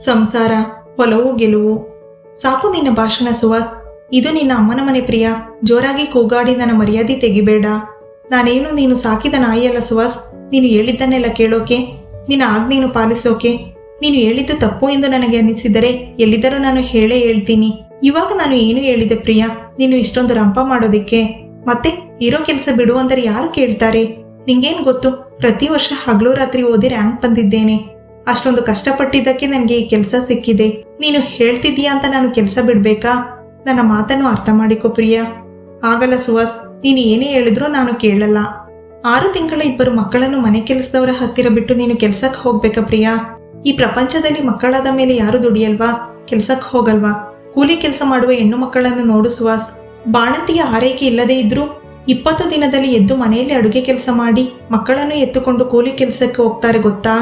ಸಂಸಾರ, ಒಲವು, ಗೆಲುವು. ಸಾಕು ನಿನ್ನ ಭಾಷಣ ಸುವಾಸ್. ಇದು ನಿನ್ನ ಅಮ್ಮನ ಮನೆ ಪ್ರಿಯ. ಜೋರಾಗಿ ಕೂಗಾಡಿ ನನ್ನ ಮರ್ಯಾದೆ ತೆಗಿಬೇಡ. ನಾನೇನು ನೀನು ಸಾಕಿದ ನಾಯಿಯಲ್ಲ ಸುವಾಸ್? ನೀನು ಹೇಳಿದ್ದನ್ನೆಲ್ಲ ಕೇಳೋಕೆ? ನಿನ್ನ ಆಜ್ಞೆಯನ್ನು ಪಾಲಿಸೋಕೆ? ನೀನು ಹೇಳಿದ್ದು ತಪ್ಪು ಎಂದು ನನಗೆ ಅನಿಸಿದರೆ ಎಲ್ಲಿದ್ದರೂ ನಾನು ಹೇಳೇ ಹೇಳ್ತೀನಿ. ಇವಾಗ ನಾನು ಏನು ಹೇಳಿದೆ ಪ್ರಿಯ? ನೀನು ಇಷ್ಟೊಂದು ರಂಪ ಮಾಡೋದಿಕ್ಕೆ? ಮತ್ತೆ, ಇರೋ ಕೆಲಸ ಬಿಡು ಅಂದರೆ ಯಾರು ಕೇಳ್ತಾರೆ? ನಿಂಗೇನು ಗೊತ್ತು? ಪ್ರತಿ ವರ್ಷ ಹಗಲು ರಾತ್ರಿ ಓದಿ ರ್ಯಾಂಕ್ ಬಂದಿದ್ದೇನೆ. ಅಷ್ಟೊಂದು ಕಷ್ಟಪಟ್ಟಿದ್ದಕ್ಕೆ ನನಗೆ ಈ ಕೆಲಸ ಸಿಕ್ಕಿದೆ. ನೀನು ಹೇಳ್ತಿದ್ದೀಯಾ ಅಂತ ನಾನು ಕೆಲಸ ಬಿಡ್ಬೇಕಾ? ನನ್ನ ಮಾತನ್ನು ಅರ್ಥ ಮಾಡಿಕೊ ಪ್ರಿಯ. ಆಗಲ್ಲ ಸುಹಾಸ್, ನೀನು ಏನೇ ಹೇಳಿದ್ರೂ ನಾನು ಕೇಳಲ್ಲ. ಆರು ತಿಂಗಳ ಇಬ್ಬರು ಮಕ್ಕಳನ್ನು ಮನೆ ಕೆಲಸದವರ ಹತ್ತಿರ ಬಿಟ್ಟು ನೀನು ಕೆಲಸಕ್ಕೆ ಹೋಗ್ಬೇಕಾ ಪ್ರಿಯಾ? ಈ ಪ್ರಪಂಚದಲ್ಲಿ ಮಕ್ಕಳಾದ ಮೇಲೆ ಯಾರು ದುಡಿಯಲ್ವಾ? ಕೆಲ್ಸಕ್ಕೆ ಹೋಗಲ್ವಾ? ಕೂಲಿ ಕೆಲಸ ಮಾಡುವ ಹೆಣ್ಣು ಮಕ್ಕಳನ್ನು ನೋಡು ಸುಹಾಸ್. ಬಾಣಂತಿಯ ಆರೈಕೆ ಇಲ್ಲದೇ ಇದ್ರೂ ಇಪ್ಪತ್ತು ದಿನದಲ್ಲಿ ಎದ್ದು ಮನೆಯಲ್ಲಿ ಅಡುಗೆ ಕೆಲಸ ಮಾಡಿ ಮಕ್ಕಳನ್ನು ಎತ್ತುಕೊಂಡು ಕೂಲಿ ಕೆಲಸಕ್ಕೆ ಹೋಗ್ತಾರೆ ಗೊತ್ತಾ?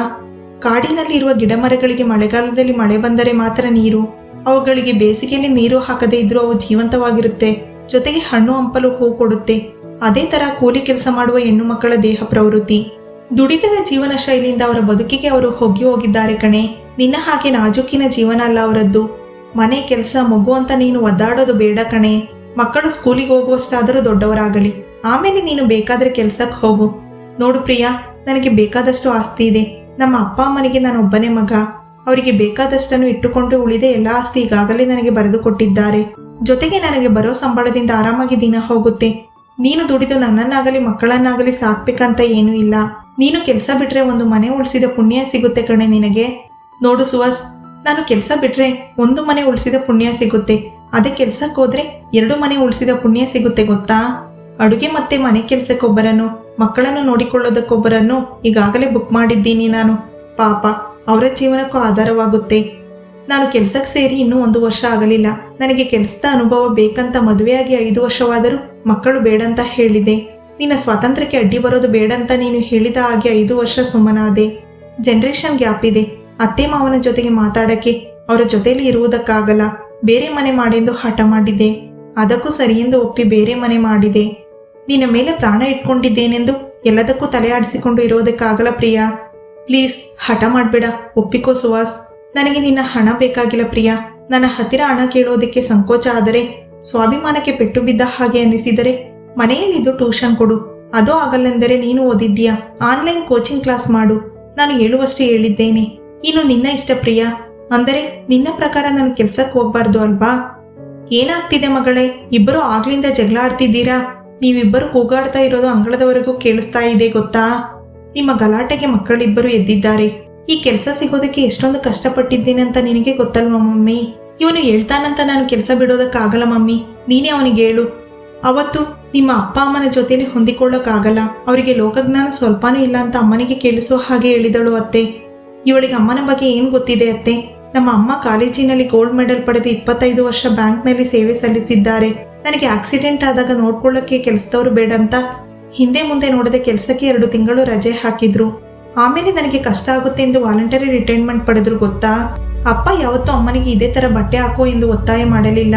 ಕಾಡಿನಲ್ಲಿ ಗಿಡಮರಗಳಿಗೆ ಗಿಡ ಮರಗಳಿಗೆ ಮಳೆಗಾಲದಲ್ಲಿ ಮಳೆ ಬಂದರೆ ಮಾತ್ರ ನೀರು. ಅವುಗಳಿಗೆ ಬೇಸಿಗೆಯಲ್ಲಿ ನೀರು ಹಾಕದೇ ಇದ್ರೂ ಅವು ಜೀವಂತವಾಗಿರುತ್ತೆ. ಜೊತೆಗೆ ಹಣ್ಣು ಹಂಪಲು ಹೂ ಕೊಡುತ್ತೆ. ಅದೇ ತರ ಕೂಲಿ ಕೆಲಸ ಮಾಡುವ ಹೆಣ್ಣು ಮಕ್ಕಳ ದೇಹ ಪ್ರವೃತ್ತಿ. ದುಡಿತದ ಜೀವನ ಶೈಲಿಯಿಂದ ಅವರ ಬದುಕಿಗೆ ಅವರು ಹೊಗ್ಗಿ ಹೋಗಿದ್ದಾರೆ ಕಣೆ. ನಿನ್ನ ಹಾಗೆ ನಾಜೂಕಿನ ಜೀವನ ಅಲ್ಲ ಅವರದ್ದು. ಮನೆ, ಕೆಲಸ, ಮಗು ಅಂತ ನೀನು ಒದ್ದಾಡೋದು ಬೇಡ ಕಣೆ. ಮಕ್ಕಳು ಸ್ಕೂಲಿಗೆ ಹೋಗುವಷ್ಟಾದರೂ ದೊಡ್ಡವರಾಗಲಿ. ಆಮೇಲೆ ನೀನು ಬೇಕಾದ್ರೆ ಕೆಲಸಕ್ಕೆ ಹೋಗು. ನೋಡು ಪ್ರಿಯಾ, ನನಗೆ ಬೇಕಾದಷ್ಟು ಆಸ್ತಿ ಇದೆ. ನಮ್ಮ ಅಪ್ಪ ಅಮ್ಮನಿಗೆ ನಾನು ಒಬ್ಬನೇ ಮಗ. ಅವರಿಗೆ ಬೇಕಾದಷ್ಟನ್ನು ಇಟ್ಟುಕೊಂಡು ಉಳಿದ ಎಲ್ಲ ಆಸ್ತಿ ಈಗಾಗಲೇ ನನಗೆ ಬರೆದು ಕೊಟ್ಟಿದ್ದಾರೆ. ಜೊತೆಗೆ ನನಗೆ ಬರೋ ಸಂಬಳದಿಂದ ಆರಾಮಾಗಿ ದಿನ ಹೋಗುತ್ತೆ. ನೀನು ದುಡಿದು ನನ್ನನ್ನಾಗಲಿ ಮಕ್ಕಳನ್ನಾಗಲಿ ಸಾಕ್ಬೇಕಂತ ಏನೂ ಇಲ್ಲ. ನೀನು ಕೆಲಸ ಬಿಟ್ರೆ ಒಂದು ಮನೆ ಉಳಿಸಿದ ಪುಣ್ಯ ಸಿಗುತ್ತೆ ಕಣೆ ನಿನಗೆ. ನೋಡು ಸುಹಾಸ್, ನಾನು ಕೆಲಸ ಬಿಟ್ರೆ ಒಂದು ಮನೆ ಉಳಿಸಿದ ಪುಣ್ಯ ಸಿಗುತ್ತೆ. ಅದೇ ಕೆಲ್ಸಕ್ಕೋದ್ರೆ ಎರಡು ಮನೆ ಉಳಿಸಿದ ಪುಣ್ಯ ಸಿಗುತ್ತೆ ಗೊತ್ತಾ? ಅಡುಗೆ ಮತ್ತೆ ಮನೆ ಕೆಲ್ಸಕ್ಕೊಬ್ಬರನ್ನು ಮಕ್ಕಳನ್ನು ನೋಡಿಕೊಳ್ಳೋದಕ್ಕೊಬ್ಬರನ್ನು ಈಗಾಗಲೇ ಬುಕ್ ಮಾಡಿದ್ದೀನಿ ನಾನು. ಪಾಪ, ಅವರ ಜೀವನಕ್ಕೂ ಆಧಾರವಾಗುತ್ತೆ. ನಾನು ಕೆಲಸಕ್ಕೆ ಸೇರಿ ಇನ್ನೂ ಒಂದು ವರ್ಷ ಆಗಲಿಲ್ಲ. ನನಗೆ ಕೆಲಸದ ಅನುಭವ ಬೇಕಂತ ಮದುವೆಯಾಗಿ ಐದು ವರ್ಷವಾದರೂ ಮಕ್ಕಳು ಬೇಡಂತ ಹೇಳಿದೆ. ನಿನ್ನ ಸ್ವಾತಂತ್ರ್ಯಕ್ಕೆ ಅಡ್ಡಿ ಬರೋದು ಬೇಡಂತ ನೀನು ಹೇಳಿದ ಹಾಗೆ ಐದು ವರ್ಷ ಸುಮ್ಮನಾದೆ. ಜನರೇಷನ್ ಗ್ಯಾಪ್ ಇದೆ. ಅತ್ತೆ ಮಾವನ ಜೊತೆಗೆ ಮಾತಾಡಕ್ಕೆ ಅವರ ಜೊತೆಯಲ್ಲಿ ಇರುವುದಕ್ಕಾಗಲ್ಲ. ಬೇರೆ ಮನೆ ಮಾಡೆಂದು ಹಠ ಮಾಡಿದ್ದೆ ಅದಕ್ಕೂ ಸರಿಯೆಂದು ಒಪ್ಪಿ ಬೇರೆ ಮನೆ ಮಾಡಿದೆ. ನಿನ್ನ ಮೇಲೆ ಪ್ರಾಣ ಇಟ್ಕೊಂಡಿದ್ದೇನೆಂದು ಎಲ್ಲದಕ್ಕೂ ತಲೆ ಆಡಿಸಿಕೊಂಡು ಇರೋದಕ್ಕಾಗಲ್ಲ ಪ್ರಿಯಾ. ಪ್ಲೀಸ್ ಹಠ ಮಾಡಬೇಡ, ಒಪ್ಪಿಕೋ ಸುವಾಸ್ ನನಗೆ ನಿನ್ನ ಹಣ ಬೇಕಾಗಿಲ್ಲ ಪ್ರಿಯಾ. ನನ್ನ ಹತ್ತಿರ ಹಣ ಕೇಳೋದಕ್ಕೆ ಸಂಕೋಚ ಆದರೆ, ಸ್ವಾಭಿಮಾನಕ್ಕೆ ಪೆಟ್ಟು ಬಿದ್ದ ಹಾಗೆ ಅನಿಸಿದರೆ ಮನೆಯಲ್ಲಿದ್ದು ಟ್ಯೂಷನ್ ಕೊಡು. ಅದು ಆಗಲ್ಲೆಂದರೆ ನೀನು ಓದಿದ್ದೀಯಾ? ಆನ್ಲೈನ್ ಕೋಚಿಂಗ್ ಕ್ಲಾಸ್ ಮಾಡು. ನಾನು ಹೇಳುವಷ್ಟೇ ಹೇಳಿದ್ದೇನೆ. ಇನ್ನು ನಿನ್ನ ಇಷ್ಟ ಪ್ರಿಯಾ. ಅಂದರೆ ನಿನ್ನ ಪ್ರಕಾರ ನಾನು ಕೆಲಸಕ್ಕೆ ಹೋಗ್ಬಾರ್ದು ಅಲ್ವಾ? ಏನಾಗ್ತಿದೆ ಮಗಳೇ? ಇಬ್ಬರು ಆಗ್ಲಿಂದ ಜಗಳ ಆಡ್ತಿದ್ದೀರಾ? ನೀವಿಬ್ಬರು ಕೂಗಾಡ್ತಾ ಇರೋದು ಅಂಗಳದವರೆಗೂ ಕೇಳಿಸ್ತಾ ಇದೆ ಗೊತ್ತಾ? ನಿಮ್ಮ ಗಲಾಟೆಗೆ ಮಕ್ಕಳಿಬ್ಬರು ಎದ್ದಿದ್ದಾರೆ. ಈ ಕೆಲಸ ಸಿಗೋದಕ್ಕೆ ಎಷ್ಟೊಂದು ಕಷ್ಟಪಟ್ಟಿದ್ದೀನಿ ಅಂತ ನಿನಗೆ ಗೊತ್ತಲ್ವಾ ಮಮ್ಮಿ? ಇವನು ಹೇಳ್ತಾನಂತ ನಾನು ಕೆಲಸ ಬಿಡೋದಕ್ಕಾಗಲ್ಲ ಮಮ್ಮಿ. ನೀನೇ ಅವನಿಗೆ ಹೇಳು. ಅವತ್ತು ನಿಮ್ಮ ಅಪ್ಪ ಅಮ್ಮನ ಜೊತೆಯಲ್ಲಿ ಹೊಂದಿಕೊಳ್ಳೋಕ್ಕಾಗಲ್ಲ. ಅವರಿಗೆ ಲೋಕಜ್ಞಾನ ಸ್ವಲ್ಪನೂ ಇಲ್ಲ ಅಂತ ಅಮ್ಮನಿಗೆ ಕೇಳಿಸುವ ಹಾಗೆ ಹೇಳಿದಳು ಅತ್ತೆ. ಇವಳಿಗೆ ಅಮ್ಮನ ಬಗ್ಗೆ ಏನು ಗೊತ್ತಿದೆ ಅತ್ತೆ? ನಮ್ಮ ಅಮ್ಮ ಕಾಲೇಜಿನಲ್ಲಿ ಗೋಲ್ಡ್ ಮೆಡಲ್ ಪಡೆದು ಇಪ್ಪತ್ತೈದು ವರ್ಷ ಬ್ಯಾಂಕ್ನಲ್ಲಿ ಸೇವೆ ಸಲ್ಲಿಸಿದ್ದಾರೆ. ನನಗೆ ಆಕ್ಸಿಡೆಂಟ್ ಆದಾಗ ನೋಡ್ಕೊಳ್ಳೋಕ್ಕೆ ಕೆಲಸದವರು ಬೇಡ ಅಂತ ಹಿಂದೆ ಮುಂದೆ ನೋಡದೆ ಕೆಲಸಕ್ಕೆ ಎರಡು ತಿಂಗಳು ರಜೆ ಹಾಕಿದ್ರು. ಆಮೇಲೆ ನನಗೆ ಕಷ್ಟ ಆಗುತ್ತೆ ಎಂದು ವಾಲಂಟರಿ ರಿಟೈರ್ಮೆಂಟ್ ಪಡೆದ್ರು ಗೊತ್ತಾ? ಅಪ್ಪ ಯಾವತ್ತೂ ಅಮ್ಮನಿಗೆ ಇದೇ ತರ ಬಟ್ಟೆ ಹಾಕೋ ಎಂದು ಒತ್ತಾಯ ಮಾಡಲಿಲ್ಲ.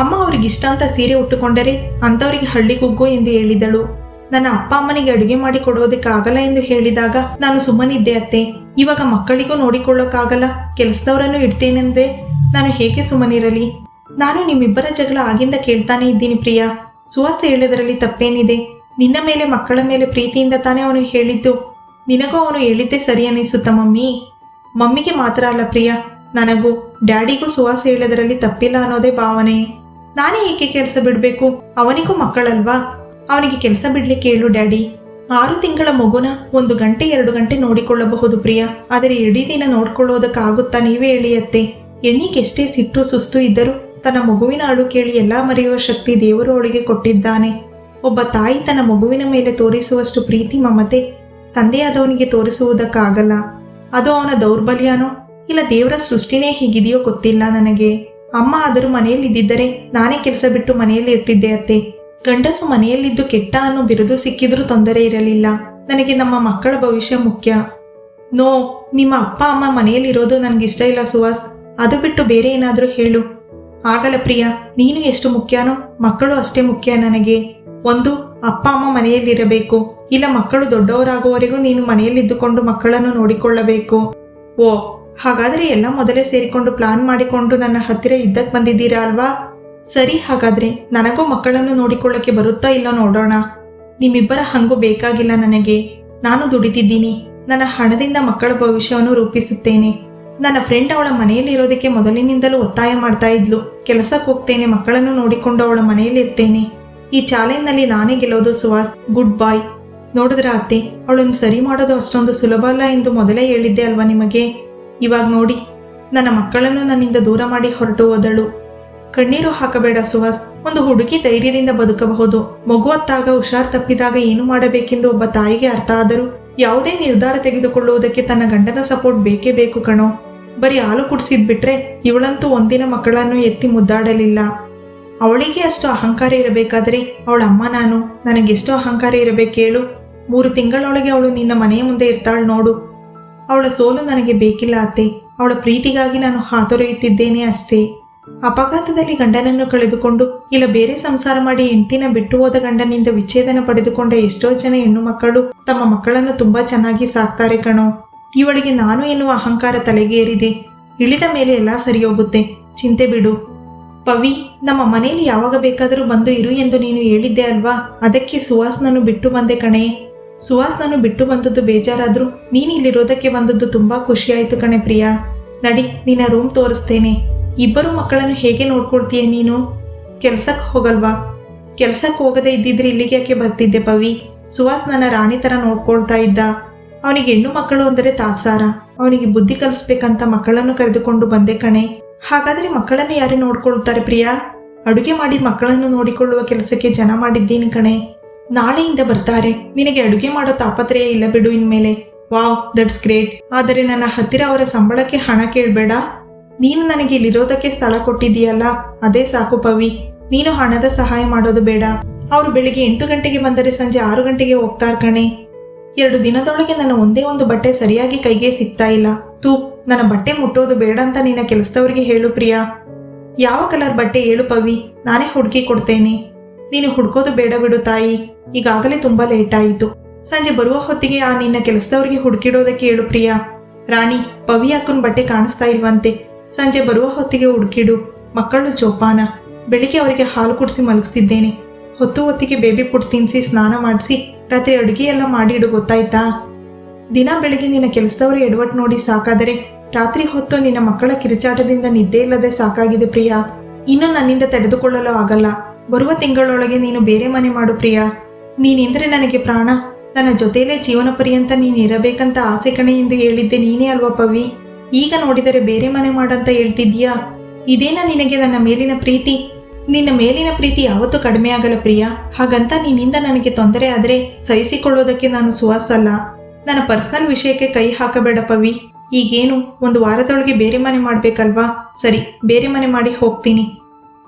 ಅಮ್ಮ ಅವ್ರಿಗೆ ಇಷ್ಟ ಅಂತ ಸೀರೆ ಉಟ್ಟುಕೊಂಡರೆ ಅಂಥವ್ರಿಗೆ ಹಳ್ಳಿಗುಗ್ಗು ಎಂದು ಹೇಳಿದಳು. ನನ್ನ ಅಪ್ಪ ಅಮ್ಮನಿಗೆ ಅಡುಗೆ ಮಾಡಿ ಕೊಡೋದಕ್ಕಾಗಲ್ಲ ಎಂದು ಹೇಳಿದಾಗ ನಾನು ಸುಮ್ಮನಿದ್ದೆ ಅತ್ತೆ. ಇವಾಗ ಮಕ್ಕಳಿಗೂ ನೋಡಿಕೊಳ್ಳೋಕ್ಕಾಗಲ್ಲ, ಕೆಲಸದವರನ್ನು ಇಡ್ತೇನೆಂದ್ರೆ ನಾನು ಹೇಗೆ ಸುಮ್ಮನಿರಲಿ? ನಾನು ನಿಮ್ಮಿಬ್ಬರ ಜಗಳ ಆಗಿಂದ ಕೇಳ್ತಾನೆ ಇದ್ದೀನಿ ಪ್ರಿಯಾ. ಸುವಾಸ ಹೇಳಿದರಲ್ಲಿ ತಪ್ಪೇನಿದೆ. ನಿನ್ನ ಮೇಲೆ, ಮಕ್ಕಳ ಮೇಲೆ ಪ್ರೀತಿಯಿಂದ ತಾನೇ ಅವನು ಹೇಳಿದ್ದು. ನಿನಗೂ ಅವನು ಹೇಳಿದ್ದೆ ಸರಿ ಅನಿಸುತ್ತ ಮಮ್ಮಿ? ಮಮ್ಮಿಗೆ ಮಾತ್ರ ಅಲ್ಲ ಪ್ರಿಯಾ. ನನಗೂ, ಡ್ಯಾಡಿಗೂ ಸುವಾಸ ಹೇಳೋದರಲ್ಲಿ ತಪ್ಪಿಲ್ಲ ಅನ್ನೋದೇ ಭಾವನೆ. ನಾನೇ ಏಕೆ ಕೆಲಸ ಬಿಡಬೇಕು? ಅವನಿಗೂ ಮಕ್ಕಳಲ್ವಾ? ಅವನಿಗೆ ಕೆಲಸ ಬಿಡ್ಲಿಕ್ಕೆ ಹೇಳು ಡ್ಯಾಡಿ. ಆರು ತಿಂಗಳ ಮಗುನ ಒಂದು ಗಂಟೆ, ಎರಡು ಗಂಟೆ ನೋಡಿಕೊಳ್ಳಬಹುದು ಪ್ರಿಯಾ. ಆದರೆ ಇಡೀ ದಿನ ನೋಡ್ಕೊಳ್ಳೋದಕ್ಕಾಗುತ್ತಾ ನೀವೇ ಹೇಳಿಯತ್ತೆ. ಎಣ್ಣಿಗೆಷ್ಟೇ ಸಿಟ್ಟು ಸುಸ್ತು ಇದ್ದರೂ ತನ್ನ ಮಗುವಿನ ಅಳು ಕೇಳಿ ಎಲ್ಲ ಮರೆಯುವ ಶಕ್ತಿ ದೇವರು ಅವಳಿಗೆ ಕೊಟ್ಟಿದ್ದಾನೆ. ಒಬ್ಬ ತಾಯಿ ತನ್ನ ಮಗುವಿನ ಮೇಲೆ ತೋರಿಸುವಷ್ಟು ಪ್ರೀತಿ ಮಮತೆ ತಂದೆಯಾದವನಿಗೆ ತೋರಿಸುವುದಕ್ಕಾಗಲ್ಲ. ಅದು ಅವನ ದೌರ್ಬಲ್ಯನೋ ಇಲ್ಲ ದೇವರ ಸೃಷ್ಟಿನೇ ಹೀಗಿದೆಯೋ ಗೊತ್ತಿಲ್ಲ ನನಗೆ. ಅಮ್ಮ ಆದರೂ ಮನೆಯಲ್ಲಿ ಇದ್ದಿದ್ದರೆ ನಾನೇ ಕೆಲಸ ಬಿಟ್ಟು ಮನೆಯಲ್ಲಿ ಇರ್ತಿದ್ದೆ ಅತ್ತೆ. ಗಂಡಸು ಮನೆಯಲ್ಲಿದ್ದು ಕೆಟ್ಟ ಅನ್ನೋ ಬಿರುದು ಸಿಕ್ಕಿದ್ರೂ ತೊಂದರೆ ಇರಲಿಲ್ಲ. ನನಗೆ ನಮ್ಮ ಮಕ್ಕಳ ಭವಿಷ್ಯ ಮುಖ್ಯ. ನೋ, ನಿಮ್ಮ ಅಪ್ಪ ಅಮ್ಮ ಮನೆಯಲ್ಲಿರೋದು ನನಗಿಷ್ಟ ಇಲ್ಲ ಸುಹಾಸ್. ಅದು ಬಿಟ್ಟು ಬೇರೆ ಏನಾದರೂ ಹೇಳು. ಆಗಲ್ಲ ಪ್ರಿಯಾ, ನೀನು ಎಷ್ಟು ಮುಖ್ಯನೋ ಮಕ್ಕಳು ಅಷ್ಟೇ ಮುಖ್ಯ ನನಗೆ. ಒಂದು, ಅಪ್ಪ, ಅಮ್ಮ ಮನೆಯಲ್ಲಿರಬೇಕು. ಇಲ್ಲ, ಮಕ್ಕಳು ದೊಡ್ಡವರಾಗುವವರೆಗೂ ನೀನು ಮನೆಯಲ್ಲಿದ್ದುಕೊಂಡು ಮಕ್ಕಳನ್ನು ನೋಡಿಕೊಳ್ಳಬೇಕು. ಓ, ಹಾಗಾದರೆ ಎಲ್ಲ ಮೊದಲೇ ಸೇರಿಕೊಂಡು ಪ್ಲಾನ್ ಮಾಡಿಕೊಂಡು ನನ್ನ ಹತ್ತಿರ ಇದ್ದಕ್ಕೆ ಬಂದಿದ್ದೀರಾ ಅಲ್ವಾ? ಸರಿ, ಹಾಗಾದ್ರೆ ನನಗೂ ಮಕ್ಕಳನ್ನು ನೋಡಿಕೊಳ್ಳಕ್ಕೆ ಬರುತ್ತಾ ಇಲ್ಲ ನೋಡೋಣ. ನಿಮ್ಮಿಬ್ಬರ ಹಂಗು ಬೇಕಾಗಿಲ್ಲ ನನಗೆ. ನಾನು ದುಡಿತಿದ್ದೀನಿ. ನನ್ನ ಹಣದಿಂದ ಮಕ್ಕಳ ಭವಿಷ್ಯವನ್ನು ರೂಪಿಸುತ್ತೇನೆ. ನನ್ನ ಫ್ರೆಂಡ್ ಅವಳ ಮನೆಯಲ್ಲಿ ಇರೋದಕ್ಕೆ ಮೊದಲಿನಿಂದಲೂ ಒತ್ತಾಯ ಮಾಡ್ತಾ ಇದ್ಲು. ಕೆಲಸಕ್ಕೆ ಹೋಗ್ತೇನೆ, ಮಕ್ಕಳನ್ನು ನೋಡಿಕೊಂಡು ಅವಳ ಮನೆಯಲ್ಲಿ ಇರ್ತೇನೆ. ಈ ಚಾಲೆಂಜ್ನಲ್ಲಿ ನಾನೇ ಗೆಲ್ಲೋದು ಸುಹಾಸ್. ಗುಡ್ ಬಾಯ್ ನೋಡಿದ್ರ ಅತ್ತೆ? ಅವಳನ್ನು ಸರಿ ಮಾಡೋದು ಅಷ್ಟೊಂದು ಸುಲಭ ಅಲ್ಲ ಎಂದು ಮೊದಲೇ ಹೇಳಿದ್ದೆ ಅಲ್ವಾ ನಿಮಗೆ? ಇವಾಗ ನೋಡಿ. ನನ್ನ ಮಕ್ಕಳನ್ನು ನನ್ನಿಂದ ದೂರ ಮಾಡಿ ಹೊರಟು ಹೋದಳು. ಕಣ್ಣೀರು ಹಾಕಬೇಡ ಸುಹಾಸ್. ಒಂದು ಹುಡುಗಿ ಧೈರ್ಯದಿಂದ ಬದುಕಬಹುದು. ಮಗುವತ್ತಾಗ ಹುಷಾರ್ ತಪ್ಪಿದಾಗ ಏನು ಮಾಡಬೇಕೆಂದು ಒಬ್ಬ ತಾಯಿಗೆ ಅರ್ಥ ಆದರೂ ಯಾವುದೇ ನಿರ್ಧಾರ ತೆಗೆದುಕೊಳ್ಳುವುದಕ್ಕೆ ತನ್ನ ಗಂಡನ ಸಪೋರ್ಟ್ ಬೇಕೇ ಬೇಕು ಕಣೋ. ಬರೀ ಹಾಲು ಕುಡಿಸಿದ್ ಬಿಟ್ರೆ ಇವಳಂತೂ ಒಂದಿನ ಮಕ್ಕಳನ್ನು ಎತ್ತಿ ಮುದ್ದಾಡಲಿಲ್ಲ. ಅವಳಿಗೆ ಅಷ್ಟು ಅಹಂಕಾರ ಇರಬೇಕಾದರೆ ಅವಳ ಅಮ್ಮ ನಾನು, ನನಗೆಷ್ಟು ಅಹಂಕಾರ ಇರಬೇಕೇಳು ಮೂರು ತಿಂಗಳೊಳಗೆ ಅವಳು ನಿನ್ನ ಮನೆಯ ಮುಂದೆ ಇರ್ತಾಳು ನೋಡು. ಅವಳ ಸೋಲು ನನಗೆ ಬೇಕಿಲ್ಲ ಅತ್ತೆ. ಅವಳ ಪ್ರೀತಿಗಾಗಿ ನಾನು ಹಾತೊರೆಯುತ್ತಿದ್ದೇನೆ ಅಷ್ಟೇ. ಅಪಘಾತದಲ್ಲಿ ಗಂಡನನ್ನು ಕಳೆದುಕೊಂಡು ಇಲ್ಲ ಬೇರೆ ಸಂಸಾರ ಮಾಡಿ ಹೆಂಡ್ತಿನ ಬಿಟ್ಟು ಹೋದ ಗಂಡನಿಂದ ವಿಚ್ಛೇದನ ಪಡೆದುಕೊಂಡ ಎಷ್ಟೋ ಜನ ಹೆಣ್ಣು ಮಕ್ಕಳು ತಮ್ಮ ಮಕ್ಕಳನ್ನು ತುಂಬಾ ಚೆನ್ನಾಗಿ ಸಾಕ್ತಾರೆ ಕಣೋ. ಇವಳಿಗೆ ನಾನು ಎನ್ನುವ ಅಹಂಕಾರ ತಲೆಗೇರಿದೆ. ಇಳಿದ ಮೇಲೆ ಎಲ್ಲ ಸರಿ ಹೋಗುತ್ತೆ ಚಿಂತೆ ಬಿಡು. ಪವಿ, ನಮ್ಮ ಮನೆಯಲ್ಲಿ ಯಾವಾಗ ಬೇಕಾದರೂ ಬಂದು ಇರು ಎಂದು ನೀನು ಹೇಳಿದ್ದೆ ಅಲ್ವಾ? ಅದಕ್ಕೆ ಸುಹಾಸ್ನನ್ನು ಬಿಟ್ಟು ಬಂದೆ ಕಣೆ. ಸುಹಾಸ್ನನ್ನು ಬಿಟ್ಟು ಬಂದದ್ದು ಬೇಜಾರಾದರೂ ನೀನು ಇಲ್ಲಿರೋದಕ್ಕೆ ಬಂದದ್ದು ತುಂಬಾ ಖುಷಿಯಾಯಿತು ಕಣೆ ಪ್ರಿಯಾ. ನಡಿ, ನಿನ್ನ ರೂಮ್ ತೋರಿಸ್ತೇನೆ. ಇಬ್ಬರು ಮಕ್ಕಳನ್ನು ಹೇಗೆ ನೋಡ್ಕೊಳ್ತೀಯ ನೀನು? ಕೆಲಸಕ್ಕೆ ಹೋಗಲ್ವಾ? ಕೆಲ್ಸಕ್ಕೆ ಹೋಗದೆ ಇದ್ದಿದ್ರೆ ಇಲ್ಲಿಗೆ ಯಾಕೆ ಬರ್ತಿದ್ದೆ ಪವಿ? ಸುಹಾಸ್ ನನ್ನ ರಾಣಿ ಥರ ನೋಡ್ಕೊಳ್ತಾ ಇದ್ದ. ಅವನಿಗೆ ಹೆಣ್ಣು ಮಕ್ಕಳು ಅಂದರೆ ತಾತ್ಸಾರ. ಅವನಿಗೆ ಬುದ್ಧಿ ಕಲಿಸ್ಬೇಕಂತ ಮಕ್ಕಳನ್ನು ಕರೆದುಕೊಂಡು ಬಂದೆ ಕಣೆ. ಹಾಗಾದರೆ ಮಕ್ಕಳನ್ನು ಯಾರು ನೋಡ್ಕೊಳ್ತಾರೆ ಪ್ರಿಯಾ? ಅಡುಗೆ ಮಾಡಿ ಮಕ್ಕಳನ್ನು ನೋಡಿಕೊಳ್ಳುವ ಕೆಲಸಕ್ಕೆ ಜನ ಮಾಡಿದ್ದೀನಿ ಕಣೆ. ನಾಳೆಯಿಂದ ಬರ್ತಾರೆ. ನಿನಗೆ ಅಡುಗೆ ಮಾಡೋ ತಾಪತ್ರಯ ಇಲ್ಲ ಬಿಡು ಇನ್ಮೇಲೆ. Wow, that's great. ಆದರೆ ನನ್ನ ಹತ್ತಿರ ಅವರ ಸಂಬಳಕ್ಕೆ ಹಣ ಕೇಳಬೇಡ. ನೀನು ನನಗೆ ಇಲ್ಲಿರೋದಕ್ಕೆ ಸ್ಥಳ ಕೊಟ್ಟಿದ್ದೀಯಲ್ಲ, ಅದೇ ಸಾಕು ಪವಿ. ನೀನು ಹಣದ ಸಹಾಯ ಮಾಡೋದು ಬೇಡ. ಅವರು ಬೆಳಿಗ್ಗೆ ಎಂಟು ಗಂಟೆಗೆ ಬಂದರೆ ಸಂಜೆ ಆರು ಗಂಟೆಗೆ ಹೋಗ್ತಾರೆ ಕಣೆ. ಎರಡು ದಿನದೊಳಗೆ ನನ್ನ ಒಂದೇ ಒಂದು ಬಟ್ಟೆ ಸರಿಯಾಗಿ ಕೈಗೆ ಸಿಗ್ತಾ ಇಲ್ಲ. ತೂ, ನನ್ನ ಬಟ್ಟೆ ಮುಟ್ಟೋದು ಬೇಡ ಅಂತ ನಿನ್ನ ಕೆಲಸದವರಿಗೆ ಹೇಳು ಪ್ರಿಯಾ. ಯಾವ ಕಲರ್ ಬಟ್ಟೆ ಹೇಳು ಪವಿ, ನಾನೇ ಹುಡುಕಿ ಕೊಡ್ತೇನೆ. ನೀನು ಹುಡ್ಕೋದು ಬೇಡ ಬಿಡು ತಾಯಿ, ಈಗಾಗಲೇ ತುಂಬಾ ಲೇಟ್ ಆಯಿತು. ಸಂಜೆ ಬರುವ ಹೊತ್ತಿಗೆ ಆ ನಿನ್ನ ಕೆಲಸದವರಿಗೆ ಹುಡುಕಿಡೋದಕ್ಕೆ ಹೇಳು ಪ್ರಿಯಾ. ರಾಣಿ, ಪವಿ ಅಕ್ಕನ ಬಟ್ಟೆ ಕಾಣಿಸ್ತಾ ಇಲ್ವಂತೆ. ಸಂಜೆ ಬರುವ ಹೊತ್ತಿಗೆ ಹುಡುಕಿಡು, ಮಕ್ಕಳು ಜೋಪಾನ. ಬೆಳಿಗ್ಗೆ ಅವರಿಗೆ ಹಾಲು ಕುಡಿಸಿ ಮಲಗಿಸಿದ್ದೇನೆ. ಹೊತ್ತು ಹೊತ್ತಿಗೆ ಬೇಬಿ ಪುಡ್ ತಿನ್ನಿಸಿ ಸ್ನಾನ ಮಾಡಿಸಿ, ರಾತ್ರಿ ಅಡುಗೆ ಎಲ್ಲ ಮಾಡಿಡು ಗೊತ್ತಾಯ್ತಾ? ದಿನ ಬೆಳಗ್ಗೆ ನಿನ್ನ ಕೆಲಸದವರ ಎಡವಟ್ಟು ನೋಡಿ ಸಾಕಾದರೆ, ರಾತ್ರಿ ಹೊತ್ತು ನಿನ್ನ ಮಕ್ಕಳ ಕಿರುಚಾಟದಿಂದ ನಿದ್ದೆ ಇಲ್ಲದೆ ಸಾಕಾಗಿದೆ ಪ್ರಿಯಾ. ಇನ್ನು ನನ್ನಿಂದ ತಡೆದುಕೊಳ್ಳಲು ಆಗಲ್ಲ. ಬರುವ ತಿಂಗಳೊಳಗೆ ನೀನು ಬೇರೆ ಮನೆ ಮಾಡು, ಪ್ರಿಯಾ. ನೀನೆಂದರೆ ನನಗೆ ಪ್ರಾಣ. ನನ್ನ ಜೊತೆಯಲ್ಲೇ ಜೀವನ ಪರ್ಯಂತ ನೀನು ಇರಬೇಕಂತ ಆಸೆ ಕಣೆ ಎಂದು ಹೇಳಿದ್ದೆ ನೀನೇ ಅಲ್ವಾ ಪವಿ? ಈಗ ನೋಡಿದರೆ ಬೇರೆ ಮನೆ ಮಾಡಂತ ಹೇಳ್ತಿದ್ಯಾ ಇದೇನಾ ನಿನಗೆ ನನ್ನ ಮೇಲಿನ ಪ್ರೀತಿ? ನಿನ್ನ ಮೇಲಿನ ಪ್ರೀತಿ ಯಾವತ್ತೂ ಕಡಿಮೆ ಆಗಲ್ಲ ಪ್ರಿಯಾ. ಹಾಗಂತ ನಿನ್ನಿಂದ ನನಗೆ ತೊಂದರೆ ಆದರೆ ಸಹಿಸಿಕೊಳ್ಳೋದಕ್ಕೆ ನಾನು ಸುವಾಸಲ್ಲ. ನನ್ನ ಪರ್ಸನಲ್ ವಿಷಯಕ್ಕೆ ಕೈ ಹಾಕಬೇಡ ಪವಿ ಈಗೇನು? ಒಂದು ವಾರದೊಳಗೆ ಬೇರೆ ಮನೆ ಮಾಡಬೇಕಲ್ವಾ? ಸರಿ, ಬೇರೆ ಮನೆ ಮಾಡಿ ಹೋಗ್ತೀನಿ.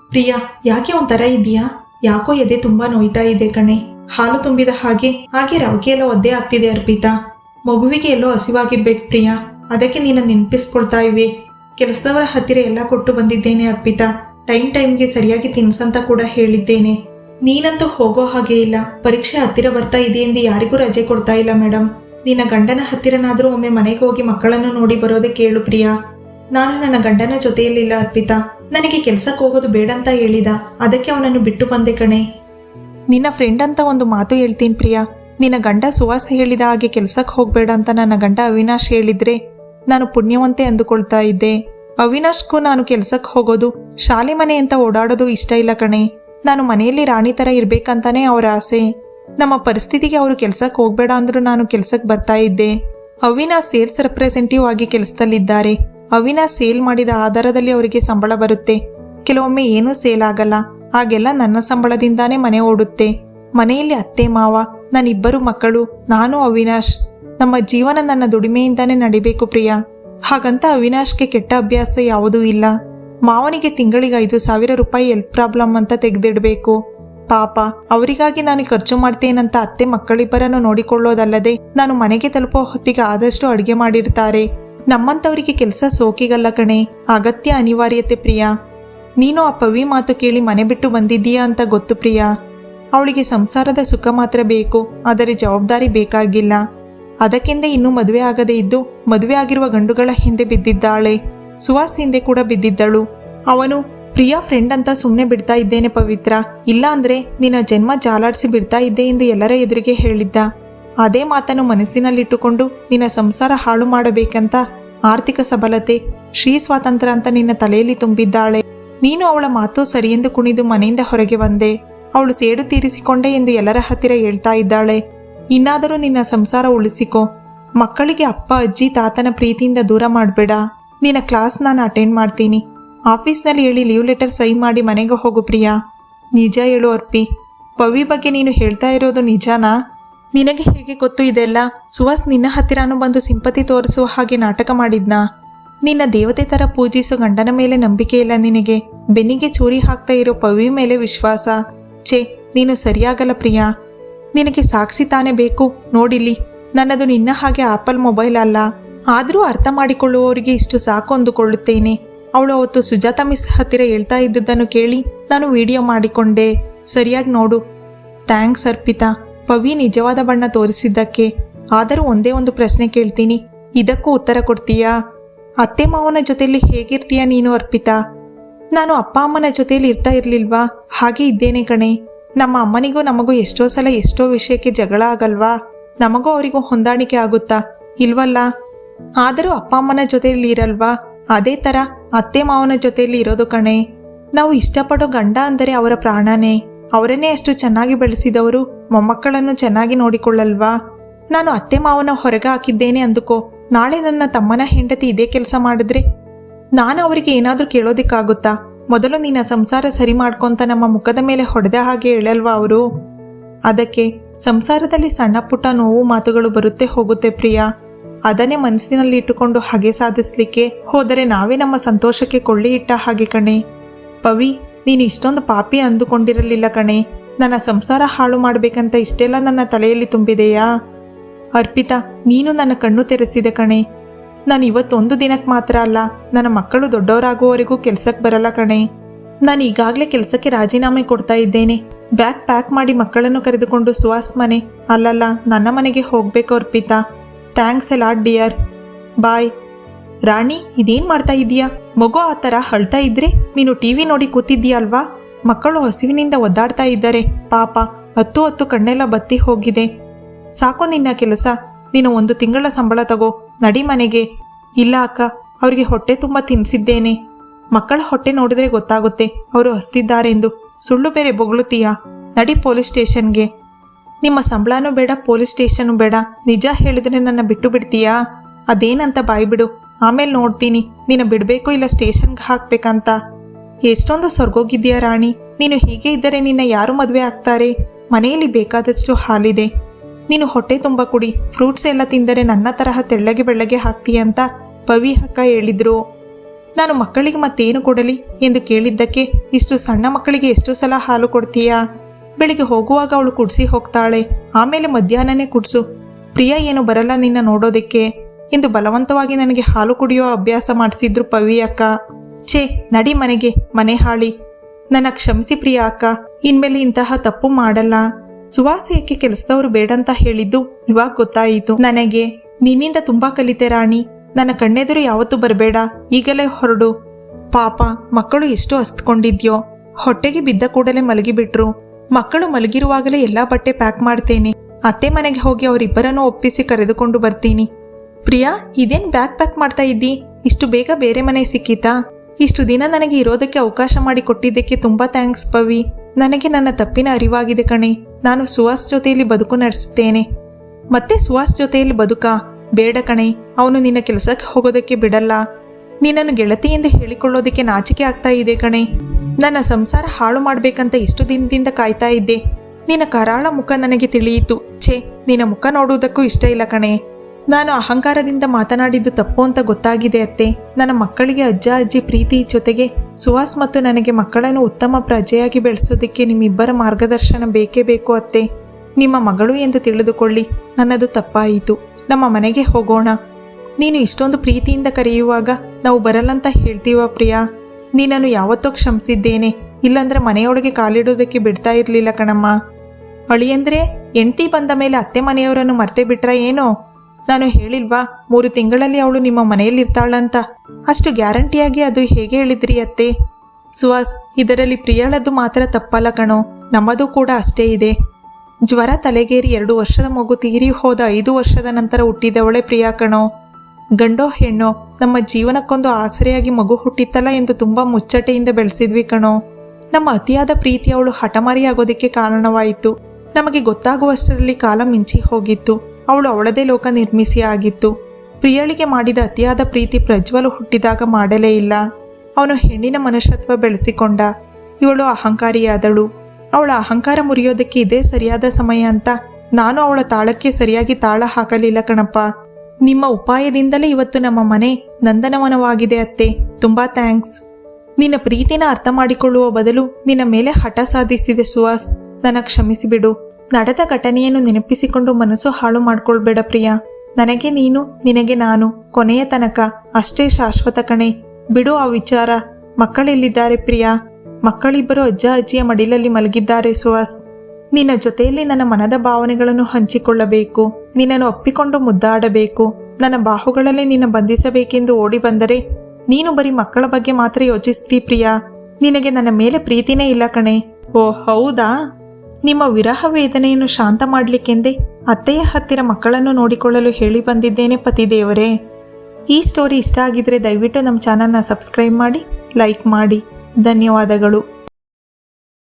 ಪ್ರಿಯಾ, ಯಾಕೆ ಒಂಥರ ಇದೆಯಾ ಯಾಕೋ ಎದೆ ತುಂಬಾ ನೋಯ್ತಾ ಇದೆ ಕಣೆ. ಹಾಲು ತುಂಬಿದ ಹಾಗೆ ಹಾಗೆ ರವಿಕೆ ಎಲ್ಲೋ ಒದ್ದೆ ಆಗ್ತಿದೆ ಅರ್ಪಿತಾ. ಮಗುವಿಗೆ ಎಲ್ಲೋ ಹಸಿವಾಗಿರ್ಬೇಕು ಪ್ರಿಯಾ. ಅದಕ್ಕೆ ನೀನು ನೆನಪಿಸ್ಕೊಳ್ತಾ ಇವೆ. ಕೆಲಸದವರ ಹತ್ತಿರ ಎಲ್ಲ ಕೊಟ್ಟು ಬಂದಿದ್ದೇನೆ ಅರ್ಪಿತಾ. ಟೈಮ್ ಟೈಮ್ಗೆ ಸರಿಯಾಗಿ ತಿನ್ಸಂತ ಕೂಡ ಹೇಳಿದ್ದೇನೆ. ನೀನಂತೂ ಹೋಗೋ ಹಾಗೆ ಇಲ್ಲ. ಪರೀಕ್ಷೆ ಹತ್ತಿರ ಬರ್ತಾ ಎಂದು ಯಾರಿಗೂ ರಜೆ ಕೊಡ್ತಾ ಇಲ್ಲ ಮೇಡಮ್ ನಿನ್ನ ಗಂಡನ ಹತ್ತಿರನಾದರೂ ಒಮ್ಮೆ ಮನೆಗೆ ಹೋಗಿ ಮಕ್ಕಳನ್ನು ನೋಡಿ ಬರೋದೇ ಕೇಳು, ಪ್ರಿಯಾ. ನಾನು ನನ್ನ ಗಂಡನ ಜೊತೆಯಲ್ಲಿಲ್ಲ, ಅರ್ಪಿತಾ. ನನಗೆ ಕೆಲಸಕ್ಕೆ ಹೋಗೋದು ಬೇಡಂತ ಹೇಳಿದ. ಅದಕ್ಕೆ ಅವನನ್ನು ಬಿಟ್ಟು ಬಂದೆ, ಕಣೆ. ನಿನ್ನ ಫ್ರೆಂಡ್ ಅಂತ ಒಂದು ಮಾತು ಹೇಳ್ತೀನಿ, ಪ್ರಿಯಾ. ನಿನ್ನ ಗಂಡ ಸುವಾಸ ಹೇಳಿದ ಹಾಗೆ ಕೆಲಸಕ್ಕೆ ಹೋಗಬೇಡ ಅಂತ ನನ್ನ ಗಂಡ ಅವಿನಾಶ್ ಹೇಳಿದ್ರೆ ನಾನು ಪುಣ್ಯವಂತೆ ಅಂದುಕೊಳ್ತಾ ಇದ್ದೆ. ಅವಿನಾಶ್ಗೂ ನಾನು ಕೆಲ್ಸಕ್ಕೆ ಹೋಗೋದು, ಶಾಲೆ ಮನೆ ಅಂತ ಓಡಾಡೋದು ಇಷ್ಟ ಇಲ್ಲ ಕಣೆ. ನಾನು ಮನೆಯಲ್ಲಿ ರಾಣಿ ಥರ ಇರ್ಬೇಕಂತಾನೆ ಅವರ ಆಸೆ. ನಮ್ಮ ಪರಿಸ್ಥಿತಿಗೆ ಅವರು ಕೆಲ್ಸಕ್ಕೆ ಹೋಗಬೇಡ ಅಂದ್ರೂ ನಾನು ಕೆಲ್ಸಕ್ಕೆ ಬರ್ತಾ ಇದ್ದೆ. ಅವಿನಾಶ್ ಸೇಲ್ಸ್ ರೆಪ್ರೆಸೆಂಟೇಟಿವ್ ಆಗಿ ಕೆಲಸದಲ್ಲಿದ್ದಾರೆ. ಅವಿನಾಶ್ ಸೇಲ್ ಮಾಡಿದ ಆಧಾರದಲ್ಲಿ ಅವರಿಗೆ ಸಂಬಳ ಬರುತ್ತೆ. ಕೆಲವೊಮ್ಮೆ ಏನೂ ಸೇಲ್ ಆಗಲ್ಲ. ಹಾಗೆಲ್ಲ ನನ್ನ ಸಂಬಳದಿಂದಾನೇ ಮನೆ ಓಡುತ್ತೆ. ಮನೆಯಲ್ಲಿ ಅತ್ತೆ, ಮಾವ, ನನ್ನಿಬ್ಬರು ಮಕ್ಕಳು, ನಾನು, ಅವಿನಾಶ್. ನಮ್ಮ ಜೀವನ ನನ್ನ ದುಡಿಮೆಯಿಂದಾನೇ ನಡಿಬೇಕು ಪ್ರಿಯಾ. ಹಾಗಂತ ಅವಿನಾಶ್ಗೆ ಕೆಟ್ಟ ಅಭ್ಯಾಸ ಯಾವುದೂ ಇಲ್ಲ. ಮಾವನಿಗೆ ತಿಂಗಳಿಗೆ ಐದು ಸಾವಿರ ರೂಪಾಯಿ ಹೆಲ್ತ್ ಪ್ರಾಬ್ಲಮ್ ಅಂತ ತೆಗೆದಿಡಬೇಕು. ಪಾಪ, ಅವರಿಗಾಗಿ ನಾನು ಖರ್ಚು ಮಾಡ್ತೇನಂತ ಅತ್ತೆ ಮಕ್ಕಳಿಬ್ಬರನ್ನು ನೋಡಿಕೊಳ್ಳೋದಲ್ಲದೆ ನಾನು ಮನೆಗೆ ತಲುಪೋ ಹೊತ್ತಿಗೆ ಆದಷ್ಟು ಅಡುಗೆ ಮಾಡಿರ್ತಾರೆ. ನಮ್ಮಂಥವರಿಗೆ ಕೆಲಸ ಸೋಕಿಗಲ್ಲ ಕಣೆ. ಅಗತ್ಯ ಅನಿವಾರ್ಯತೆ ಪ್ರಿಯಾ. ನೀನು ಆ ಪವಿ ಮಾತು ಕೇಳಿ ಮನೆ ಬಿಟ್ಟು ಬಂದಿದ್ದೀಯಾ ಅಂತ ಗೊತ್ತು ಪ್ರಿಯಾ. ಅವಳಿಗೆ ಸಂಸಾರದ ಸುಖ ಮಾತ್ರ ಬೇಕು, ಆದರೆ ಜವಾಬ್ದಾರಿ ಬೇಕಾಗಿಲ್ಲ. ಅದಕ್ಕೆಂದೇ ಇನ್ನೂ ಮದುವೆ ಆಗದೇ ಇದ್ದು ಮದುವೆ ಆಗಿರುವ ಗಂಡುಗಳ ಹಿಂದೆ ಬಿದ್ದಿದ್ದಾಳೆ. ಸುಹಾಸ್ ಹಿಂದೆ ಕೂಡ ಬಿದ್ದಿದ್ದಳು. ಅವನು, ಪ್ರಿಯಾ ಫ್ರೆಂಡ್ ಅಂತ ಸುಮ್ಮನೆ ಬಿಡ್ತಾ ಇದ್ದೇನೆ ಪವಿತ್ರ. ಇಲ್ಲ ಅಂದ್ರೆ ನಿನ್ನ ಜನ್ಮ ಜಾಲಾಡಿಸಿ ಬಿಡ್ತಾ ಇದ್ದೆ ಎಂದು ಎಲ್ಲರ ಎದುರಿಗೆ ಹೇಳಿದ್ದ. ಅದೇ ಮಾತನ್ನು ಮನಸ್ಸಿನಲ್ಲಿಟ್ಟುಕೊಂಡು ನಿನ್ನ ಸಂಸಾರ ಹಾಳು ಮಾಡಬೇಕಂತ ಆರ್ಥಿಕ ಸಬಲತೆ, ಶ್ರೀ ಸ್ವಾತಂತ್ರ್ಯ ಅಂತ ನಿನ್ನ ತಲೆಯಲ್ಲಿ ತುಂಬಿದ್ದಾಳೆ. ನೀನು ಅವಳ ಮಾತು ಸರಿಯೆಂದು ಕುಣಿದು ಮನೆಯಿಂದ ಹೊರಗೆ ಬಂದೆ. ಅವಳು ಸೇಡು ತೀರಿಸಿಕೊಂಡೆ ಎಂದು ಎಲ್ಲರ ಹತ್ತಿರ ಹೇಳ್ತಾ ಇದ್ದಾಳೆ. ಇನ್ನಾದರೂ ನಿನ್ನ ಸಂಸಾರ ಉಳಿಸಿಕೊ. ಮಕ್ಕಳಿಗೆ ಅಪ್ಪ, ಅಜ್ಜಿ, ತಾತನ ಪ್ರೀತಿಯಿಂದ ದೂರ ಮಾಡಬೇಡ. ನಿನ್ನ ಕ್ಲಾಸ್ ನಾನು ಅಟೆಂಡ್ ಮಾಡ್ತೀನಿ. ಆಫೀಸ್ನಲ್ಲಿ ಹೇಳಿ ಲೀವ್ ಲೆಟರ್ ಸಹಿ ಮಾಡಿ ಮನೆಗೆ ಹೋಗು ಪ್ರಿಯಾ. ನಿಜ ಹೇಳು ಅರ್ಪಿ. ಪವಿ ಬಗ್ಗೆ ನೀನು ಹೇಳ್ತಾ ಇರೋದು ನಿಜನಾ? ನಿನಗೆ ಹೇಗೆ ಗೊತ್ತು ಇದೆಲ್ಲ? ಸುಹಾಸ್ ನಿನ್ನ ಹತ್ತಿರನೂ ಬಂದು ಸಿಂಪತಿ ತೋರಿಸುವ ಹಾಗೆ ನಾಟಕ ಮಾಡಿದ್ನಾ? ನಿನ್ನ ದೇವತೆ ಥರ ಪೂಜಿಸೋ ಗಂಡನ ಮೇಲೆ ನಂಬಿಕೆ ಇಲ್ಲ ನಿನಗೆ. ಬೆನ್ನಿಗೆ ಚೂರಿ ಹಾಕ್ತಾ ಇರೋ ಪವಿ ಮೇಲೆ ವಿಶ್ವಾಸ. ಛೇ, ನೀನು ಸರಿಯಾಗಲ್ಲ ಪ್ರಿಯಾ. ನಿನಗೆ ಸಾಕ್ಷಿ ತಾನೇ ಬೇಕು. ನೋಡಿಲಿ ನನ್ನದು ನಿನ್ನ ಹಾಗೆ ಆಪಲ್ ಮೊಬೈಲ್ ಅಲ್ಲ. ಆದರೂ ಅರ್ಥ ಮಾಡಿಕೊಳ್ಳುವವರಿಗೆ ಇಷ್ಟು ಸಾಕು ಅಂದುಕೊಳ್ಳುತ್ತೇನೆ. ಅವಳು ಅವತ್ತು ಸುಜಾತ ಮಿಸ್ ಹತ್ತಿರ ಹೇಳ್ತಾ ಇದ್ದುದನ್ನು ಕೇಳಿ ನಾನು ವಿಡಿಯೋ ಮಾಡಿಕೊಂಡೆ. ಸರಿಯಾಗಿ ನೋಡು. ಥ್ಯಾಂಕ್ಸ್ ಅರ್ಪಿತಾ. ಪವಿ ನಿಜವಾದ ಬಣ್ಣ ತೋರಿಸಿದ್ದಕ್ಕೆ. ಆದರೂ ಒಂದೇ ಒಂದು ಪ್ರಶ್ನೆ ಕೇಳ್ತೀನಿ. ಇದಕ್ಕೂ ಉತ್ತರ ಕೊಡ್ತೀಯಾ? ಅತ್ತೆ ಮಾವನ ಜೊತೆಯಲ್ಲಿ ಹೇಗಿರ್ತೀಯ ನೀನು ಅರ್ಪಿತಾ? ನಾನು ಅಪ್ಪ ಅಮ್ಮನ ಜೊತೆಯಲ್ಲಿ ಇರ್ತಾ ಇರ್ಲಿಲ್ವಾ? ಹಾಗೆ ಇದ್ದೇನೆ ಕಣೆ. ನಮ್ಮ ಅಮ್ಮನಿಗೂ ನಮಗೂ ಎಷ್ಟೋ ಸಲ ಎಷ್ಟೋ ವಿಷಯಕ್ಕೆ ಜಗಳ ಆಗಲ್ವಾ? ನಮಗೂ ಅವರಿಗೂ ಹೊಂದಾಣಿಕೆ ಆಗುತ್ತಾ? ಇಲ್ವಲ್ಲ? ಆದರೂ ಅಪ್ಪ ಅಮ್ಮನ ಜೊತೆಯಲ್ಲಿ ಇರಲ್ವಾ? ಅದೇ ಥರ ಅತ್ತೆ ಮಾವನ ಜೊತೆಯಲ್ಲಿ ಇರೋದು ಕಣೆ. ನಾವು ಇಷ್ಟಪಡೋ ಗಂಡ ಅಂದರೆ ಅವರ ಪ್ರಾಣನೇ. ಅವರನ್ನೇ ಅಷ್ಟು ಚೆನ್ನಾಗಿ ಬೆಳೆಸಿದವರು ಮೊಮ್ಮಕ್ಕಳನ್ನು ಚೆನ್ನಾಗಿ ನೋಡಿಕೊಳ್ಳಲ್ವಾ? ನಾನು ಅತ್ತೆ ಮಾವನ ಹೊರಗೆ ಹಾಕಿದ್ದೇನೆ ಅಂದುಕೋ, ನಾಳೆ ನನ್ನ ತಮ್ಮನ ಹೆಂಡತಿ ಇದೇ ಕೆಲಸ ಮಾಡಿದ್ರೆ? ನಾನು ಅವರಿಗೆ ಏನಾದರೂ ಕೇಳೋದಿಕ್ಕಾಗುತ್ತಾ? ಮೊದಲು ನಿನ್ನ ಸಂಸಾರ ಸರಿ ಮಾಡ್ಕೊಂತ ನಮ್ಮ ಮುಖದ ಮೇಲೆ ಹೊಡೆದ ಹಾಗೆ ಹೇಳಲ್ವಾ ಅವರು? ಅದಕ್ಕೆ, ಸಂಸಾರದಲ್ಲಿ ಸಣ್ಣ ಪುಟ್ಟ ನೋವು ಮಾತುಗಳು ಬರುತ್ತೆ ಹೋಗುತ್ತೆ ಪ್ರಿಯಾ. ಅದನ್ನೇ ಮನಸ್ಸಿನಲ್ಲಿ ಇಟ್ಟುಕೊಂಡು ಹಾಗೆ ಸಾಧಿಸ್ಲಿಕ್ಕೆ ಹೋದರೆ ನಾವೇ ನಮ್ಮ ಸಂತೋಷಕ್ಕೆ ಕೊಳ್ಳಿ ಇಟ್ಟ ಹಾಗೆ ಕಣೆ. ಪವಿ, ನೀನು ಇಷ್ಟೊಂದು ಪಾಪಿ ಅಂದುಕೊಂಡಿರಲಿಲ್ಲ ಕಣೆ. ನನ್ನ ಸಂಸಾರ ಹಾಳು ಮಾಡಬೇಕಂತ ಇಷ್ಟೆಲ್ಲ ನನ್ನ ತಲೆಯಲ್ಲಿ ತುಂಬಿದೆಯಾ? ಅರ್ಪಿತಾ, ನೀನು ನನ್ನ ಕಣ್ಣು ತೆರೆಸಿದೆ ಕಣೆ. ನಾನು ಇವತ್ತೊಂದು ದಿನಕ್ಕೆ ಮಾತ್ರ ಅಲ್ಲ, ನನ್ನ ಮಕ್ಕಳು ದೊಡ್ಡವರಾಗುವವರೆಗೂ ಕೆಲಸಕ್ಕೆ ಬರಲ್ಲ ಕಣೆ. ನಾನು ಈಗಾಗಲೇ ಕೆಲಸಕ್ಕೆ ರಾಜೀನಾಮೆ ಕೊಡ್ತಾ ಇದ್ದೇನೆ. ಬ್ಯಾಗ್ ಪ್ಯಾಕ್ ಮಾಡಿ ಮಕ್ಕಳನ್ನು ಕರೆದುಕೊಂಡು ಸುಹಾಸ್ ಮನೆ. ಅಲ್ಲಲ್ಲ, ನನ್ನ ಮನೆಗೆ ಹೋಗ್ಬೇಕು Arpita. Thanks lot, dear. Bye. Rani, ಇದೇನ್ ಮಾಡ್ತಾ ಇದೀಯಾ ಮಗು ಆ ಥರ ಅಳ್ತಾ ಇದ್ರೆ ನೀನು ಟಿವಿ ನೋಡಿ ಕೂತಿದ್ದೀಯ ಅಲ್ವಾ? ಮಕ್ಕಳು ಹಸಿವಿನಿಂದ ಒದ್ದಾಡ್ತಾ ಇದ್ದಾರೆ. ಪಾಪ, ಹತ್ತು ಹತ್ತು ಕಣ್ಣೆಲ್ಲ ಬತ್ತಿ ಹೋಗಿದೆ. ಸಾಕು ನಿನ್ನ ಕೆಲಸ. ನೀನು ಒಂದು ತಿಂಗಳ ಸಂಬಳ ತಗೋ. ನಡಿ ಮನೆಗೆ. ಇಲ್ಲ ಅಕ್ಕ, ಅವರಿಗೆ ಹೊಟ್ಟೆ ತುಂಬ ತಿನ್ಸಿದ್ದೇನೆ. ಮಕ್ಕಳ ಹೊಟ್ಟೆ ನೋಡಿದ್ರೆ ಗೊತ್ತಾಗುತ್ತೆ ಅವರು ಹಸ್ತಿದ್ದಾರೆಂದು. ಸುಳ್ಳು ಬೇರೆ ಬೊಗಳುತ್ತೀಯಾ? ನಡಿ ಪೊಲೀಸ್ ಸ್ಟೇಷನ್ಗೆ. ನಿಮ್ಮ ಸಂಬಳನೂ ಬೇಡ, ಪೊಲೀಸ್ ಸ್ಟೇಷನು ಬೇಡ. ನಿಜ ಹೇಳಿದ್ರೆ ನನ್ನ ಬಿಟ್ಟು ಬಿಡ್ತೀಯಾ? ಅದೇನಂತ ಬಾಯ್ಬಿಡು ಆಮೇಲೆ ನೋಡ್ತೀನಿ. ನೀನು ಬಿಡಬೇಕು ಇಲ್ಲ ಸ್ಟೇಷನ್ಗೆ ಹಾಕ್ಬೇಕಂತ. ಎಷ್ಟೊಂದು ಸೊರ್ಗೋಗಿದ್ಯಾ ರಾಣಿ? ನೀನು ಹೀಗೆ ಇದ್ದರೆ ನಿನ್ನ ಯಾರು ಮದುವೆ ಆಗ್ತಾರೆ? ಮನೆಯಲ್ಲಿ ಬೇಕಾದಷ್ಟು ಹಾಲಿದೆ. ನೀನು ಹೊಟ್ಟೆ ತುಂಬ ಕುಡಿ ಫ್ರೂಟ್ಸ್ ಎಲ್ಲ ತಿಂದರೆ ನನ್ನ ತರಹ ತೆಳ್ಳಗೆ ಬೆಳ್ಳಗೆ ಹಾಕ್ತೀಯ ಅಂತ ಪವಿ ಅಕ್ಕ ಹೇಳಿದ್ರು. ನಾನು ಮಕ್ಕಳಿಗೆ ಮತ್ತೇನು ಕೊಡಲಿ ಎಂದು ಕೇಳಿದ್ದಕ್ಕೆ ಇಷ್ಟು ಸಣ್ಣ ಮಕ್ಕಳಿಗೆ ಎಷ್ಟು ಸಲ ಹಾಲು ಕೊಡ್ತೀಯಾ? ಬೆಳಿಗ್ಗೆ ಹೋಗುವಾಗ ಅವಳು ಕುಡಿಸಿ ಹೋಗ್ತಾಳೆ, ಆಮೇಲೆ ಮಧ್ಯಾಹ್ನನೇ ಕುಡಿಸು. ಪ್ರಿಯಾ ಏನು ಬರಲ್ಲ ನಿನ್ನ ನೋಡೋದಕ್ಕೆ ಎಂದು ಬಲವಂತವಾಗಿ ನನಗೆ ಹಾಲು ಕುಡಿಯೋ ಅಭ್ಯಾಸ ಮಾಡಿಸಿದ್ರು ಪವಿ ಅಕ್ಕ. ಛೇ, ನಡಿ ಮನೆಗೆ, ಮನೆ ಹಾಳಿ. ನನ್ನ ಕ್ಷಮಿಸಿ ಪ್ರಿಯ ಅಕ್ಕ, ಇನ್ಮೇಲೆ ಇಂತಹ ತಪ್ಪು ಮಾಡಲ್ಲ. ಸುವಾಸ ಏಕೆ ಕೆಲಸದವರು ಬೇಡಂತ ಹೇಳಿದ್ದು ಇವಾಗ ಗೊತ್ತಾಯಿತು. ನನಗೆ, ನಿನ್ನಿಂದ ತುಂಬಾ ಕಲಿತೆ ರಾಣಿ. ನನ್ನ ಕಣ್ಣೆದುರು ಯಾವತ್ತೂ ಬರಬೇಡ. ಈಗಲೇ ಹೊರಡು. ಪಾಪ, ಮಕ್ಕಳು ಎಷ್ಟು ಅಸ್ತ್ಕೊಂಡಿದ್ಯೋ. ಹೊಟ್ಟೆಗೆ ಬಿದ್ದ ಕೂಡಲೇ ಮಲಗಿಬಿಟ್ರು. ಮಕ್ಕಳು ಮಲಗಿರುವಾಗಲೇ ಎಲ್ಲಾ ಬಟ್ಟೆ ಪ್ಯಾಕ್ ಮಾಡ್ತೇನೆ. ಅತ್ತೆ ಮನೆಗೆ ಹೋಗಿ ಅವರಿಬ್ಬರನ್ನು ಒಪ್ಪಿಸಿ ಕರೆದುಕೊಂಡು ಬರ್ತೀನಿ. ಪ್ರಿಯಾ, ಇದೇನ್ ಬ್ಯಾಗ್ ಪ್ಯಾಕ್ ಮಾಡ್ತಾ ಇದ್ದಿ? ಇಷ್ಟು ಬೇಗ ಬೇರೆ ಮನೆ ಸಿಕ್ಕಿತಾ? ಇಷ್ಟು ದಿನ ನನಗೆ ಇರೋದಕ್ಕೆ ಅವಕಾಶ ಮಾಡಿ ಕೊಟ್ಟಿದ್ದಕ್ಕೆ ತುಂಬಾ ಥ್ಯಾಂಕ್ಸ್, ಪವಿ. ನನಗೆ ನನ್ನ ತಪ್ಪಿನ ಅರಿವಾಗಿದೆ ಕಣೆ. ನಾನು ಸುಹಾಸ್ ಜೊತೆಯಲ್ಲಿ ಬದುಕು ನಡೆಸುತ್ತೇನೆ. ಮತ್ತೆ ಸುಹಾಸ್ ಜೊತೆಯಲ್ಲಿ ಬದುಕ? ಬೇಡ ಕಣೆ. ಅವನು ನಿನ್ನ ಕೆಲಸಕ್ಕೆ ಹೋಗೋದಕ್ಕೆ ಬಿಡಲ್ಲ. ನಿನ್ನನ್ನು ಗೆಳತಿ ಹೇಳಿಕೊಳ್ಳೋದಕ್ಕೆ ನಾಚಿಕೆ ಆಗ್ತಾ ಇದೆ ಕಣೆ. ನನ್ನ ಸಂಸಾರ ಹಾಳು ಮಾಡಬೇಕಂತ ಎಷ್ಟು ದಿನದಿಂದ ಕಾಯ್ತಾ ಇದ್ದೆ. ನಿನ್ನ ಕರಾಳ ಮುಖ ನನಗೆ ತಿಳಿಯಿತು. ಛೇ, ನಿನ್ನ ಮುಖ ನೋಡುವುದಕ್ಕೂ ಇಷ್ಟ ಇಲ್ಲ ಕಣೆ. ನಾನು ಅಹಂಕಾರದಿಂದ ಮಾತನಾಡಿದ್ದು ತಪ್ಪು ಅಂತ ಗೊತ್ತಾಗಿದೆ, ಅತ್ತೆ. ನನ್ನ ಮಕ್ಕಳಿಗೆ ಅಜ್ಜ, ಅಜ್ಜಿ ಪ್ರೀತಿ ಜೊತೆಗೆ ಸುಹಾಸ್ ಮತ್ತು ನನಗೆ ಮಕ್ಕಳನ್ನು ಉತ್ತಮ ಪ್ರಜೆಯಾಗಿ ಬೆಳೆಸೋದಕ್ಕೆ ನಿಮ್ಮಿಬ್ಬರ ಮಾರ್ಗದರ್ಶನ ಬೇಕೇ ಬೇಕು, ಅತ್ತೆ. ನಿಮ್ಮ ಮಗಳು ಎಂದು ತಿಳಿದುಕೊಳ್ಳಿ. ನನ್ನದು ತಪ್ಪಾಯಿತು. ನಮ್ಮ ಮನೆಗೆ ಹೋಗೋಣ. ನೀನು ಇಷ್ಟೊಂದು ಪ್ರೀತಿಯಿಂದ ಕರೆಯುವಾಗ ನಾವು ಬರಲ್ಲಂತ ಹೇಳ್ತೀವ ಪ್ರಿಯಾ? ನೀನನ್ನು ಯಾವತ್ತೋ ಕ್ಷಮಿಸಿದ್ದೇನೆ. ಇಲ್ಲಾಂದ್ರೆ ಮನೆಯೊಳಗೆ ಕಾಲಿಡೋದಕ್ಕೆ ಬಿಡ್ತಾ ಇರಲಿಲ್ಲ ಕಣಮ್ಮ. ಅಳಿಯಂದ್ರೆ ಎಂಟಿ ಬಂದ ಮೇಲೆ ಅತ್ತೆ ಮನೆಯವರನ್ನು ಮರ್ತೆ ಬಿಟ್ರ ಏನೋ? ನಾನು ಹೇಳಿಲ್ವಾ, ಮೂರು ತಿಂಗಳಲ್ಲಿ ಅವಳು ನಿಮ್ಮ ಮನೆಯಲ್ಲಿರ್ತಾಳಂತ? ಅಷ್ಟು ಗ್ಯಾರಂಟಿಯಾಗಿ ಅದು ಹೇಗೆ ಹೇಳಿದ್ರಿ ಅತ್ತೆ? ಸುಹಾಸ್, ಇದರಲ್ಲಿ ಪ್ರಿಯಳದ್ದು ಮಾತ್ರ ತಪ್ಪಲ್ಲ ಕಣೋ, ನಮ್ಮದು ಕೂಡ ಅಷ್ಟೇ ಇದೆ. ಜ್ವರ ತಲೆಗೇರಿ ಎರಡು ವರ್ಷದ ಮಗು ತೀರಿ ಹೋದ ಐದು ವರ್ಷದ ನಂತರ ಹುಟ್ಟಿದವಳೆ ಪ್ರಿಯಾ ಕಣೋ. ಗಂಡೋ ಹೆಣ್ಣೋ, ನಮ್ಮ ಜೀವನಕ್ಕೊಂದು ಆಸರೆಯಾಗಿ ಮಗು ಹುಟ್ಟಿತ್ತಲ್ಲ ಎಂದು ತುಂಬ ಮುಚ್ಚಟೆಯಿಂದ ಬೆಳೆಸಿದ್ವಿ ಕಣೋ. ನಮ್ಮ ಅತಿಯಾದ ಪ್ರೀತಿ ಅವಳು ಹಠಮಾರಿಯಾಗೋದಕ್ಕೆ ಕಾರಣವಾಯಿತು. ನಮಗೆ ಗೊತ್ತಾಗುವಷ್ಟರಲ್ಲಿ ಕಾಲ ಮಿಂಚಿ ಹೋಗಿತ್ತು. ಅವಳು ಅವಳದೇ ಲೋಕ ನಿರ್ಮಿಸಿ ಆಗಿತ್ತು. ಪ್ರಿಯಳಿಗೆ ಮಾಡಿದ ಅತಿಯಾದ ಪ್ರೀತಿ ಪ್ರಜ್ವಲು ಹುಟ್ಟಿದಾಗ ಮಾಡಲೇ ಇಲ್ಲ. ಅವನು ಹೆಣ್ಣಿನ ಮನುಷ್ಯತ್ವ ಬೆಳೆಸಿಕೊಂಡ. ಇವಳು ಅಹಂಕಾರಿಯಾದಳು. ಅವಳ ಅಹಂಕಾರ ಮುರಿಯೋದಕ್ಕೆ ಇದೇ ಸರಿಯಾದ ಸಮಯ ಅಂತ ನಾನು ಅವಳ ತಾಳಕ್ಕೆ ಸರಿಯಾಗಿ ತಾಳ ಹಾಕಲಿಲ್ಲ ಕಣಪ್ಪ. ನಿಮ್ಮ ಉಪಾಯದಿಂದಲೇ ಇವತ್ತು ನಮ್ಮ ಮನೆ ನಂದನವನವಾಗಿದೆ ಅತ್ತೆ. ತುಂಬಾ ಥ್ಯಾಂಕ್ಸ್. ನಿನ್ನ ಪ್ರೀತಿನ ಅರ್ಥ ಮಾಡಿಕೊಳ್ಳುವ ಬದಲು ನಿನ್ನ ಮೇಲೆ ಹಠ ಸಾಧಿಸಿದೆ ಸುಹಾಸ್. ನನ್ನ ಕ್ಷಮಿಸಿಬಿಡು. ನಡೆದ ಘಟನೆಯನ್ನು ನೆನಪಿಸಿಕೊಂಡು ಮನಸ್ಸು ಹಾಳು ಮಾಡ್ಕೊಳ್ಬೇಡ ಪ್ರಿಯ. ನನಗೆ ನೀನು, ನಿನಗೆ ನಾನು, ಕೊನೆಯ ತನಕ ಅಷ್ಟೇ ಶಾಶ್ವತ ಕಣೆ. ಬಿಡು ಆ ವಿಚಾರ. ಮಕ್ಕಳೆಲ್ಲಿದ್ದಾರೆ ಪ್ರಿಯಾ? ಮಕ್ಕಳಿಬ್ಬರು ಅಜ್ಜ, ಅಜ್ಜಿಯ ಮಡಿಲಲ್ಲಿ ಮಲಗಿದ್ದಾರೆ ಸುಹಾಸ್. ನಿನ್ನ ಜೊತೆಯಲ್ಲಿ ನನ್ನ ಮನದ ಭಾವನೆಗಳನ್ನು ಹಂಚಿಕೊಳ್ಳಬೇಕು. ನಿನ್ನನ್ನು ಒಪ್ಪಿಕೊಂಡು ಮುದ್ದಾಡಬೇಕು. ನನ್ನ ಬಾಹುಗಳಲ್ಲೇ ನಿನ್ನ ಬಂಧಿಸಬೇಕೆಂದು ಓಡಿ ಬಂದರೆ ನೀನು ಬರೀ ಮಕ್ಕಳ ಬಗ್ಗೆ ಮಾತ್ರ ಯೋಚಿಸ್ತೀ ಪ್ರಿಯಾ. ನಿನಗೆ ನನ್ನ ಮೇಲೆ ಪ್ರೀತಿನೇ ಇಲ್ಲ ಕಣೆ. ಓ ಹೌದಾ? ನಿಮ್ಮ ವಿರಹ ವೇದನೆಯನ್ನು ಶಾಂತ ಮಾಡಲಿಕ್ಕೆಂದೇ ಅತ್ತೆಯ ಹತ್ತಿರ ಮಕ್ಕಳನ್ನು ನೋಡಿಕೊಳ್ಳಲು ಹೇಳಿ ಬಂದಿದ್ದೇನೆ ಪತಿದೇವರೇ. ಈ ಸ್ಟೋರಿ ಇಷ್ಟ ಆಗಿದ್ರೆ ದಯವಿಟ್ಟು ನಮ್ಮ ಚಾನಲ್ನ ಸಬ್ಸ್ಕ್ರೈಬ್ ಮಾಡಿ ಲೈಕ್ ಮಾಡಿ. ಧನ್ಯವಾದಗಳು.